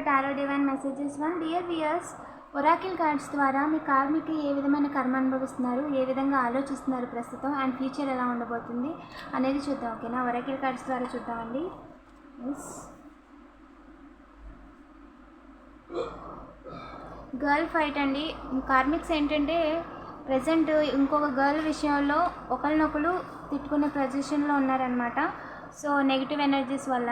To tarot divine messages one dear viewers oracle cards ద్వారా మీ కార్మికి ఏ విధమైన కర్మ అనుభవిస్తున్నారు? ఏ విధంగా ఆలోచిస్తున్నారు ప్రస్తుతం? అండ్ ఫ్యూచర్ ఎలా ఉండబోతుంది? అనేది చూద్దాం ఓకేనా ఒరాకిల్ కార్డ్స్ ద్వారా చూద్దామండి. ఎస్ గర్ల్ ఫైట్ అండి. కార్మిక్స్ ఏంటంటే ప్రజెంట్ ఇంకొక గర్ల్ విషయంలో ఒకరినొకరు తిట్టుకునే పొజిషన్లో ఉన్నారనమాట సో నెగిటివ్ ఎనర్జీస్ వల్ల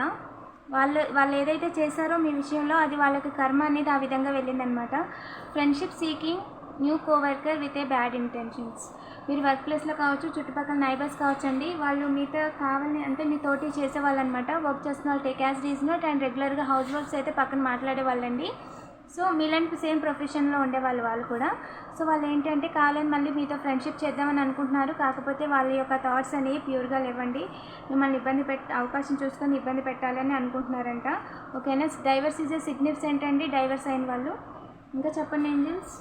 వాళ్ళు వాళ్ళు ఏదైతే చేశారో మీ విషయంలో అది వాళ్ళకి కర్మ అనేది ఆ విధంగా వెళ్ళిందనమాట. Friendship seeking new coworker with a bad intentions మీరు వర్క్ ప్లేస్లో కావచ్చు చుట్టుపక్కల నైబర్స్ కావచ్చు అండి వాళ్ళు మీతో కావాలని అంటే మీ తోటి చేసేవాళ్ళు అనమాట వర్క్ చేస్తున్న వాళ్ళు టేక్ యాజ్ రీజనట్ అండ్ రెగ్యులర్గా హౌస్ వర్క్స్ అయితే పక్కన మాట్లాడే వాళ్ళండి సో మీలాంటి సేమ్ ప్రొఫెషన్లో ఉండేవాళ్ళు వాళ్ళు కూడా. సో వాళ్ళు ఏంటంటే కావాలని మళ్ళీ మీతో ఫ్రెండ్షిప్ చేద్దామని అనుకుంటున్నారు. కాకపోతే వాళ్ళ యొక్క థాట్స్ అనేవి ప్యూర్గా లేవండి. మిమ్మల్ని ఇబ్బంది పెట్ అవకాశం చూసుకొని ఇబ్బంది పెట్టాలని అనుకుంటున్నారంట. ఓకేనా? డైవర్స్ ఈజ్ ఏ సిగ్నిఫికెంట్ అండి డైవర్స్ అయిన వాళ్ళు. ఇంకా చెప్పండి ఏంజల్స్?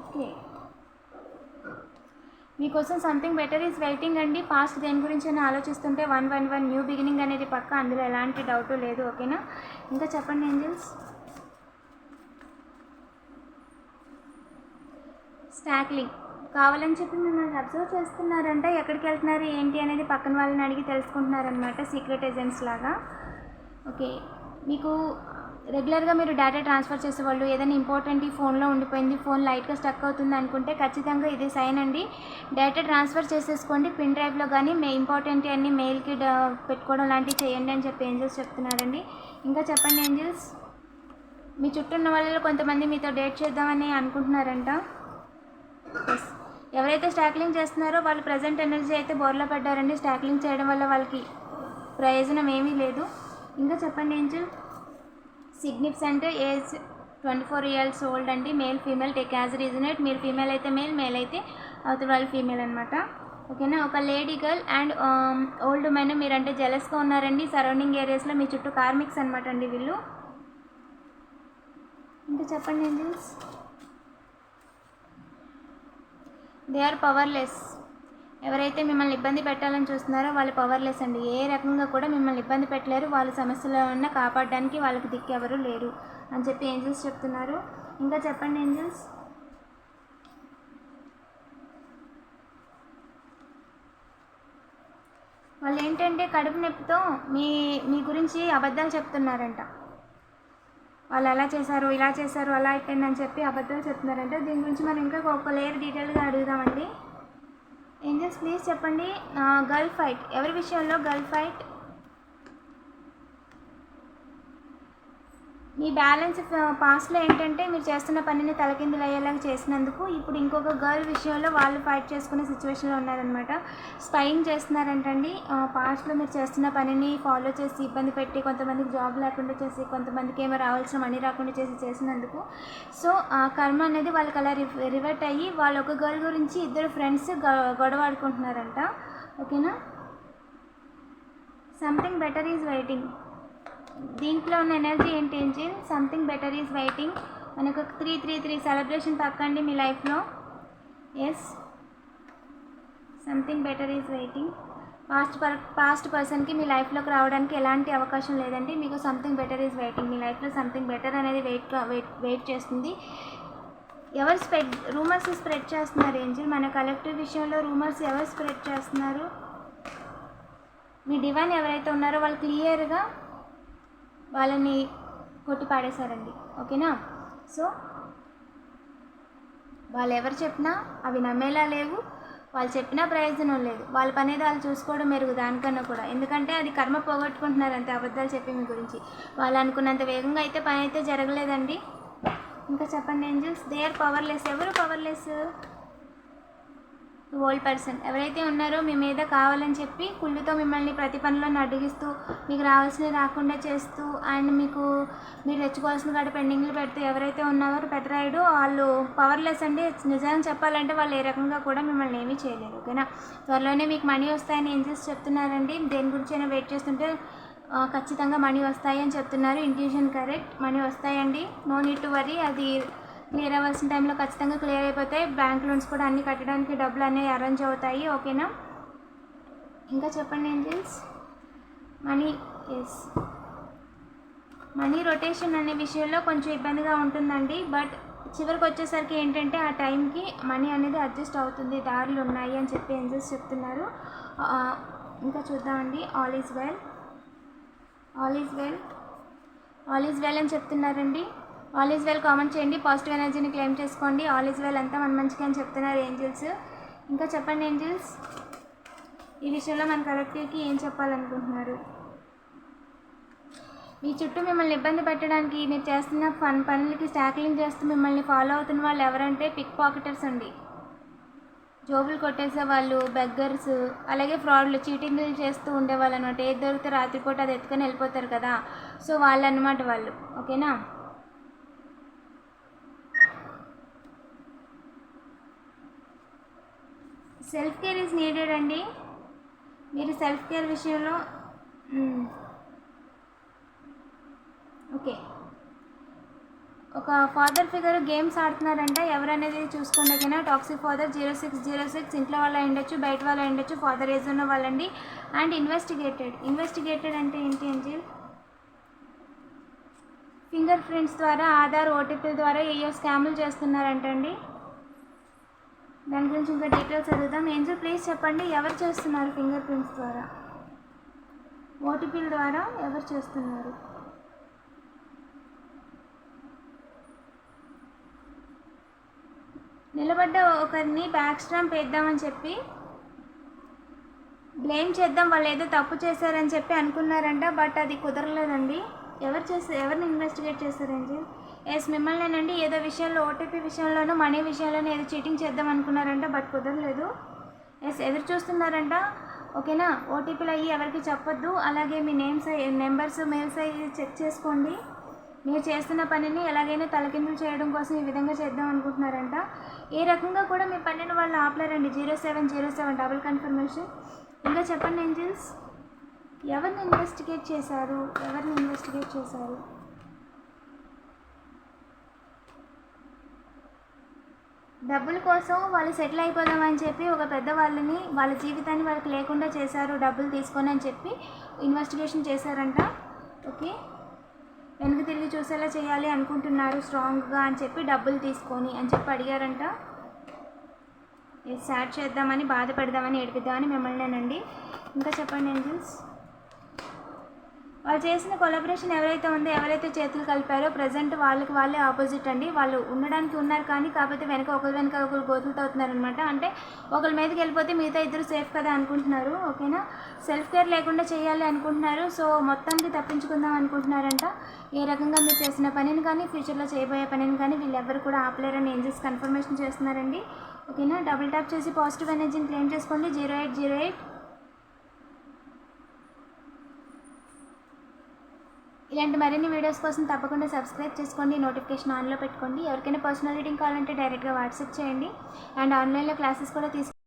ఓకే. మీకోసం సంథింగ్ బెటర్ ఈజ్ వెయిటింగ్ అండి. పాస్ట్ దేని గురించి అయినా ఆలోచిస్తుంటే one one one new beginning అనేది పక్క. అందులో ఎలాంటి డౌట్ లేదు ఓకేనా ఇంకా చెప్పండి ఏంజల్స్ స్టాక్లింగ్ కావాలని చెప్పి మిమ్మల్ని అబ్జర్వ్ చేస్తున్నారంటే. ఎక్కడికి వెళ్తున్నారు ఏంటి అనేది పక్కన వాళ్ళని అడిగి తెలుసుకుంటున్నారనమాట సీక్రెట్ ఏజెంట్స్ లాగా. ఓకే మీకు రెగ్యులర్గా మీరు డేటా ట్రాన్స్ఫర్ చేసేవాళ్ళు ఏదైనా ఇంపార్టెంట్ ఈ ఫోన్లో ఉండిపోయింది ఫోన్ లైట్గా స్టక్ అవుతుంది అనుకుంటే ఖచ్చితంగా ఇది సైన్ అండి. డేటా ట్రాన్స్ఫర్ చేసేసుకోండి పిన్ డ్రైవ్లో కానీ మే ఇంపార్టెంట్ అన్ని మెయిల్కి డ- పెట్టుకోవడం లాంటివి చేయండి అని చెప్పి ఏంజల్స్ చెప్తున్నారండి. ఇంకా చెప్పండి ఏంజల్స్? మీ చుట్టూ ఉన్న వాళ్ళలో కొంతమంది మీతో డేట్ చేద్దామని అనుకుంటున్నారంట. ఎవరైతే స్టాక్లింగ్ చేస్తున్నారో వాళ్ళు ప్రజెంట్ ఎనర్జీ అయితే బోర్లో పడ్డారండి స్టాక్లింగ్ చేయడం వల్ల వాళ్ళకి ప్రయోజనం ఏమీ లేదు. ఇంకా చెప్పండి angel? Significant age twenty four years old అండి. Male female take as resonate మీరు ఫీమేల్ అయితే మేల్ మేల్ అయితే అవతల వాళ్ళు ఫీమేల్ అనమాట ఓకేనా? ఒక lady girl and old women మీరంటే జెలస్గా ఉన్నారండి. సరౌండింగ్ ఏరియాస్లో మీ చుట్టూ కార్మిక్స్ అనమాట అండి వీళ్ళు. ఇంకా చెప్పండి ఏంజల్స్ దే ఆర్ పవర్లెస్. ఎవరైతే మిమ్మల్ని ఇబ్బంది పెట్టాలని చూస్తున్నారో వాళ్ళు పవర్లెస్ అండి. ఏ రకంగా కూడా మిమ్మల్ని ఇబ్బంది పెట్టలేరు. వాళ్ళ సమస్యలో ఉన్న కాపాడడానికి వాళ్ళకి దిక్కెవరు లేరు అని చెప్పి ఏంజల్స్ చెప్తున్నారు. ఇంకా చెప్పండి ఏంజల్స్. వాళ్ళు ఏంటంటే కడుపు నొప్పితో మీ మీ గురించి అబద్ధాలు చెప్తున్నారంట. వాళ్ళు అలా చేశారు ఇలా చేశారు అలా అయిపోయిందని చెప్పి అబద్ధాలు చెప్తున్నారంట. దీని గురించి మనం ఇంకా ఒక లేయర్ డీటెయిల్గా అడుగుదామండి. ఏంజల్స్ ప్లీజ్ చెప్పండి. Girl fight. ఎవరి విషయంలో గర్ల్ ఫైట్ మీ బ్యాలెన్స్ పాస్ట్లో ఏంటంటే మీరు చేస్తున్న పనిని తలకిందులు అయ్యేలాగా చేసినందుకు ఇప్పుడు ఇంకొక గర్ల్ విషయంలో వాళ్ళు ఫైట్ చేసుకునే సిచ్యువేషన్లో ఉన్నారనమాట స్పైయింగ్ చేస్తున్నారంటండి. పాస్ట్లో మీరు చేస్తున్న పనిని ఫాలో చేసి ఇబ్బంది పెట్టి కొంతమందికి జాబ్ లేకుండా చేసి కొంతమందికి ఏమో రావాల్సిన మనీ రాకుండా చేసి చేసినందుకు. సో ఆ కర్మ అనేది వాళ్ళకి అలా రివర్ట్ అయ్యి వాళ్ళు ఒక గర్ల్ గురించి ఇద్దరు ఫ్రెండ్స్ గొడవ ఆడుకుంటున్నారంట. ఓకేనా? సంథింగ్ బెటర్ ఈజ్ వెయిటింగ్ దీంట్లో ఉన్న ఎనర్జీ ఏంటి angel something better is waiting మనకు త్రీ త్రీ త్రీ సెలబ్రేషన్ పక్కండి మీ లైఫ్లో yes something better is waiting past per past పర్సన్కి మీ లైఫ్లోకి రావడానికి ఎలాంటి అవకాశం లేదండి. మీకు సంథింగ్ బెటర్ ఈజ్ వెయిటింగ్ మీ లైఫ్లో సంథింగ్ బెటర్ అనేది వెయిట్ వెయిట్ వెయిట్ చేస్తుంది. ఎవరు స్ప్రెడ్ రూమర్స్ స్ప్రెడ్ చేస్తున్నారు ఏంజిల్? మన కలెక్టివ్ విషయంలో రూమర్స్ ఎవరు స్ప్రెడ్ చేస్తున్నారు? మీ డివైన్ ఎవరైతే ఉన్నారో వాళ్ళు క్లియర్గా వాళ్ళని కొట్టి పాడేశారండి. ఓకేనా? సో వాళ్ళు ఎవరు చెప్పినా అవి నమ్మేలా లేవు. వాళ్ళు చెప్పినా ప్రయోజనం లేదు. వాళ్ళ పని వాళ్ళు చూసుకోవడం మెరుగు దానికన్నా కూడా. ఎందుకంటే అది కర్మ పోగొట్టుకుంటున్నారు అంతే అబద్ధాలు చెప్పి మీ గురించి. వాళ్ళు అనుకున్నంత వేగంగా అయితే పని అయితే జరగలేదండి. ఇంకా చెప్పండి ఏంజల్స్? దే ఆర్ పవర్లెస్ ఎవరు పవర్లెస్ ఓల్డ్ పర్సన్. ఎవరైతే ఉన్నారో మీ మీద కావాలని చెప్పి కుళ్ళుతో మిమ్మల్ని ప్రతి పనిలో అడిగిస్తూ మీకు రావాల్సినవి రాకుండా చేస్తూ అండ్ మీకు మీరు తెచ్చుకోవాల్సిన కాడ పెండింగ్లు పెడుతూ ఎవరైతే ఉన్నారో పెద్దరాయుడు వాళ్ళు పవర్లెస్ అండి. నిజంగా చెప్పాలంటే వాళ్ళు ఏ రకంగా కూడా మిమ్మల్ని ఏమీ చేయలేరు ఓకేనా? త్వరలోనే మీకు మనీ వస్తాయని ఏం చేసి చెప్తున్నారండి? దేని గురించి అయినా వెయిట్ చేస్తుంటే ఖచ్చితంగా మనీ వస్తాయి అని చెప్తున్నారు. Intuition correct. మనీ వస్తాయండి. No need to worry. అది క్లియర్ అవ్వాల్సిన టైంలో ఖచ్చితంగా క్లియర్ అయిపోతే బ్యాంక్ లోన్స్ కూడా అన్ని కట్టడానికి డబ్బులు అనేవి అరేంజ్ అవుతాయి ఓకేనా ఇంకా చెప్పండి angels? Money yes money rotation అనే విషయంలో కొంచెం ఇబ్బందిగా ఉంటుందండి బట్ చివరికి వచ్చేసరికి ఏంటంటే ఆ టైంకి మనీ అనేది అడ్జస్ట్ అవుతుంది దారులు ఉన్నాయి అని చెప్పి ఏంజల్స్ చెప్తున్నారు. ఇంకా చూద్దామండి. All is well all is well all is well అని చెప్తున్నారండి. ఆల్ ఈజ్ వెల్ కామెంట్ చేయండి. పాజిటివ్ ఎనర్జీని క్లెయిమ్ చేసుకోండి. ఆల్ ఈజ్ వెల్ అంతా మన మంచిగా అని చెప్తున్నారు ఏంజిల్స్. ఇంకా చెప్పండి ఏంజిల్స్? ఈ విషయంలో మన కలెక్టివ్కి ఏం చెప్పాలనుకుంటున్నారు? మీ చుట్టూ మిమ్మల్ని ఇబ్బంది పెట్టడానికి మీరు చేస్తున్న ఫన్ పనులకి స్టాక్లింగ్ చేస్తూ మిమ్మల్ని ఫాలో అవుతున్న వాళ్ళు ఎవరంటే పిక్ పాకెటర్స్ అండి. జోబులు కొట్టేసే వాళ్ళు బెగ్గర్స్ అలాగే ఫ్రాడ్లు చీటింగ్లు చేస్తూ ఉండేవాళ్ళు అనమాట ఏది దొరికితే రాత్రిపూట అది ఎత్తుకొని వెళ్ళిపోతారు కదా. సో వాళ్ళు అనమాట వాళ్ళు. ఓకేనా? సెల్ఫ్ కేర్ ఈజ్ నీడెడ్ అండి. మీరు సెల్ఫ్ కేర్ విషయంలో ఓకే ఒక ఫాదర్ ఫిగర్ గేమ్స్ ఆడుతున్నారంట. ఎవరనేది చూసుకోండి toxic father zero six zero six ఇంట్లో వాళ్ళు అయి ఉండొచ్చు బయట వాళ్ళు అయి ఉండొచ్చు ఫాదర్ ఏజ్ ఉన్న వాళ్ళండి. అండ్ ఇన్వెస్టిగేటెడ్ ఇన్వెస్టిగేటెడ్ అంటే ఏంటి అంజిల్? ఫింగర్ ప్రింట్స్ ద్వారా ఆధార్ ఓటీపీ ద్వారా ఏయో స్కాములు చేస్తున్నారంటండి. దాని గురించి ఇంకా డీటెయిల్స్ అడుగుదాం. ఏంజల్ ప్లీజ్ చెప్పండి ఎవరు చేస్తున్నారు ఫింగర్ ప్రింట్స్ ద్వారా? ఓటీపీల ద్వారా ఎవరు చేస్తున్నారు? నిలబడ్డ ఒకరిని బ్యాక్ స్ట్రాంప్ వేద్దామని చెప్పి బ్లేమ్ చేద్దాం వాళ్ళు ఏదో తప్పు చేశారని చెప్పి అనుకున్నారంట బట్ అది కుదరలేదండి. ఎవరు చేస్తారు ఎవరిని ఇన్వెస్టిగేట్ చేశారండి ఎస్ మిమ్మల్నేనండి ఏదో విషయంలో ఓటీపీ విషయంలోనూ మనీ విషయంలోనూ ఏదో చీటింగ్ చేద్దాం అనుకున్నారంట బట్ కుదరలేదు. ఎస్ ఎదురు చూస్తున్నారంట. ఓకేనా? ఓటీపీలు అయ్యి ఎవరికి చెప్పొద్దు. అలాగే మీ నేమ్స్ నెంబర్స్ మెయిల్స్ అయ్యి చెక్ చేసుకోండి. మీరు చేస్తున్న పనిని ఎలాగైనా తలకిందులు చేయడం కోసం ఈ విధంగా చేద్దాం అనుకుంటున్నారంట. ఏ రకంగా కూడా మీ పనిని వాళ్ళు ఆపలేరండి. Zero seven zero seven double confirmation. ఇంకా చెప్పండి ఏంజిల్స్? ఎవరిని ఇన్వెస్టిగేట్ చేశారు? ఎవరిని ఇన్వెస్టిగేట్ చేశారు? డబ్బుల కోసం వాళ్ళు సెటిల్ అయిపోదామని చెప్పి ఒక పెద్ద వాళ్ళని వాళ్ళ జీవితాన్ని వాళ్ళకి లేకుండా చేశారు డబ్బులు తీసుకొని అని చెప్పి ఇన్వెస్టిగేషన్ చేశారంట. ఓకే? వెనక్కి తిరిగి చూసేలా చేయాలి అనుకుంటున్నారు స్ట్రాంగ్గా అని చెప్పి డబ్బులు తీసుకొని అని చెప్పి అడిగారంట. ఇది సాడ్ చేద్దామని బాధపడదామని ఏడిపిద్దామని మిమ్మల్నేనండి. ఇంకా చెప్పండి ఏంజల్స్ వాళ్ళు చేసిన కొలాబరేషన్ ఎవరైతే ఉందో ఎవరైతే చేతులు కలిపారో ప్రజెంట్ వాళ్ళకి వాళ్ళే ఆపోజిట్ అండి. వాళ్ళు ఉండడానికి ఉన్నారు కానీ కాకపోతే వెనక ఒకరి వెనక ఒకరు గోతులతో అవుతున్నారు అనమాట అంటే ఒకరి మీదకి వెళ్ళిపోతే మిగతా ఇద్దరు సేఫ్ కదా అనుకుంటున్నారు ఓకేనా? సెల్ఫ్ కేర్ లేకుండా చేయాలి అనుకుంటున్నారు. సో మొత్తానికి తప్పించుకుందాం అనుకుంటున్నారంట. ఏ రకంగా మీరు చేసిన పనిని కానీ ఫ్యూచర్లో చేయబోయే పనిని కానీ వీళ్ళెవ్వరు కూడా ఆపలేరని చేసి కన్ఫర్మేషన్ చేస్తున్నారండి. ఓకేనా? డబుల్ ట్యాప్ చేసి పాజిటివ్ ఎనర్జీని క్లెయిమ్ చేసుకోండి. జీరో ఎయిట్ జీరో ఎయిట్ ఇలాంటి మరిన్ని వీడియోస్ కోసం తప్పకుండా సబ్స్క్రైబ్ చేసుకోండి నోటిఫికేషన్ ఆన్లో పెట్టుకోండి. ఎవరికైనా పర్సనల్ రీడింగ్ కావాలంటే డైరెక్ట్గా వాట్సాప్ చేయండి. అండ్ ఆన్లైన్లో క్లాసెస్ కూడా తీసుకు